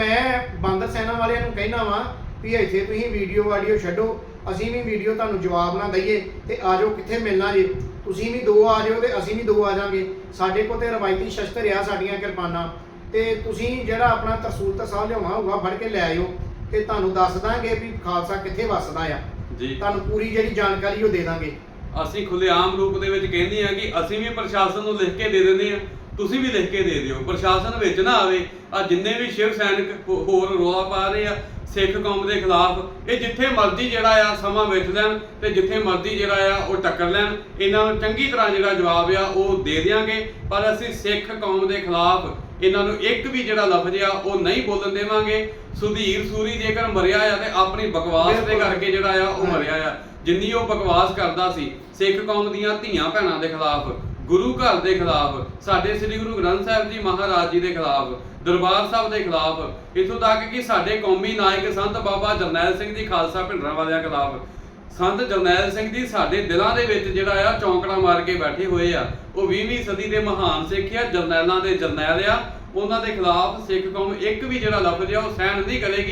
ਮੈਂ ਬਾਂਦਰ ਸੈਨਾ ਵਾਲਿਆਂ ਨੂੰ ਕਹਿਣਾ ਵਾਂ ਵੀ ਇੱਥੇ ਤੁਸੀਂ ਵੀਡੀਓ ਵਾਡੀਓ ਛੱਡੋ ਅਸੀਂ ਵੀ ਵੀਡੀਓ ਤੁਹਾਨੂੰ ਜਵਾਬ ਨਾ ਦਈਏ ਤੇ ਆ ਜਾਓ ਕਿੱਥੇ ਮਿਲਣਾ ਜੀ। ਤੁਸੀਂ ਵੀ ਦੋ ਆ ਜਾਓ ਤੇ ਅਸੀਂ ਵੀ ਦੋ ਆ ਜਾਾਂਗੇ ਸਾਡੇ ਕੋਲ ਤੇ ਰਵਾਇਤੀ ਸ਼ਸਤਰ ਆ ਸਾਡੀਆਂ ਕਿਰਪਾਨਾਂ। ਤੇ ਤੁਸੀਂ ਜਿਹੜਾ ਆਪਣਾ ਤਰਸੂਲ ਤਸਾਹ ਲਿਆਉਣਾ ਹੋਊਗਾ ਫੜ ਕੇ ਲੈ ਆਇਓ। ਤੇ ਤੁਹਾਨੂੰ ਦੱਸ ਦਾਂਗੇ ਵੀ ਖਾਲਸਾ ਕਿੱਥੇ ਵੱਸਦਾ ਆ। ਜੀ। ਤੁਹਾਨੂੰ ਪੂਰੀ ਜਿਹੜੀ ਜਾਣਕਾਰੀ ਉਹ ਦੇ ਦਾਂਗੇ। ਅਸੀਂ ਖੁੱਲੇਆਮ ਰੂਪ ਦੇ ਵਿੱਚ ਕਹਿੰਦੇ ਆ ਕਿ ਅਸੀਂ ਵੀ ਪ੍ਰਸ਼ਾਸਨ ਨੂੰ ਲਿਖ ਕੇ ਦੇ ਦਿੰਦੇ ਆ। ਤੁਸੀਂ ਵੀ ਲਿਖ ਕੇ ਦੇ ਦਿਓ। ਪ੍ਰਸ਼ਾਸਨ ਵਿੱਚ ਨਾ ਆਵੇ। ਆ ਜਿੰਨੇ ਵੀ ਸ਼ਿਵ ਸੈਨਿਕ ਹੋਰ ਰੋਲਾ ਪਾ ਰਹੇ ਆ ਸਿੱਖ ਕੌਮ ਦੇ ਖਿਲਾਫ ਇਹ ਜਿੱਥੇ ਮਰਜ਼ੀ ਜਿਹੜਾ ਆ ਸਮਾਂ ਵਿੱਚ ਲੈਣ ਤੇ ਜਿੱਥੇ ਮਰਜ਼ੀ ਜਿਹੜਾ ਆ ਉਹ ਟੱਕਰ ਲੈਣ ਇਹਨਾਂ ਨੂੰ ਚੰਗੀ ਤਰ੍ਹਾਂ ਜਿਹੜਾ ਜਵਾਬ ਆ ਉਹ ਦੇ ਦਿਆਂਗੇ ਪਰ ਅਸੀਂ ਸਿੱਖ ਕੌਮ ਦੇ ਖਿਲਾਫ ਇਹਨਾਂ ਨੂੰ ਇੱਕ ਵੀ ਜਿਹੜਾ ਲਫ਼ਜ਼ ਆ ਉਹ ਨਹੀਂ ਬੋਲਣ ਦੇਵਾਂਗੇ ਸੁਧੀਰ ਸੂਰੀ ਜੇਕਰ ਮਰਿਆ ਆ ਤੇ ਆਪਣੀ ਬਕਵਾਸ ਦੇ। ਕਰਕੇ ਜਿਹੜਾ ਆ ਉਹ। ਮਰਿਆ ਆ ਜਿੰਨੀ ਉਹ ਬਕਵਾਸ ਕਰਦਾ ਸੀ ਸਿੱਖ ਕੌਮ ਦੀਆਂ ਧੀਆਂ ਭੈਣਾਂ ਦੇ ਖਿਲਾਫ ਗੁਰੂ ਘਰ ਦੇ ਖਿਲਾਫ, ਸਾਡੇ ਸ੍ਰੀ ਗੁਰੂ ਗ੍ਰੰਥ ਸਾਹਿਬ ਜੀ ਮਹਾਰਾਜ ਜੀ ਦੇ ਖਿਲਾਫ, ਦਰਬਾਰ ਸਾਹਿਬ ਦੇ ਖਿਲਾਫ, ਇਥੋਂ ਤੱਕ ਕਿ ਸਾਡੇ ਕੌਮੀ ਨਾਇਕ ਸੰਤ ਬਾਬਾ ਜਰਨੈਲ ਸਿੰਘ ਜੀ ਖਾਲਸਾ ਭਿੰਡਰਾਂ ਵਾਲਿਆਂ ਖਿਲਾਫ, ਸੰਤ ਜਰਨੈਲ ਸਿੰਘ ਜੀ ਸਾਡੇ ਦਿਲਾਂ ਦੇ ਵਿੱਚ ਜਿਹੜਾ ਆ ਚੌਂਕੜਾ ਮਾਰ ਕੇ ਬੈਠੇ ਹੋਏ ਆ, ਉਹ 20ਵੀਂ ਸਦੀ ਦੇ ਮਹਾਨ ਸਿੱਖ ਆ, ਜਰਨੈਲਾਂ ਦੇ ਜਰਨੈਲ ਆ, ਉਹਨਾਂ ਦੇ ਖਿਲਾਫ ਸਿੱਖ ਕੌਮ ਇੱਕ ਵੀ ਜਿਹੜਾ ਲਫ਼ਜ਼ ਆ, ਉਹ ਸਹਿਣ ਨਹੀਂ ਕਰੇਗੀ।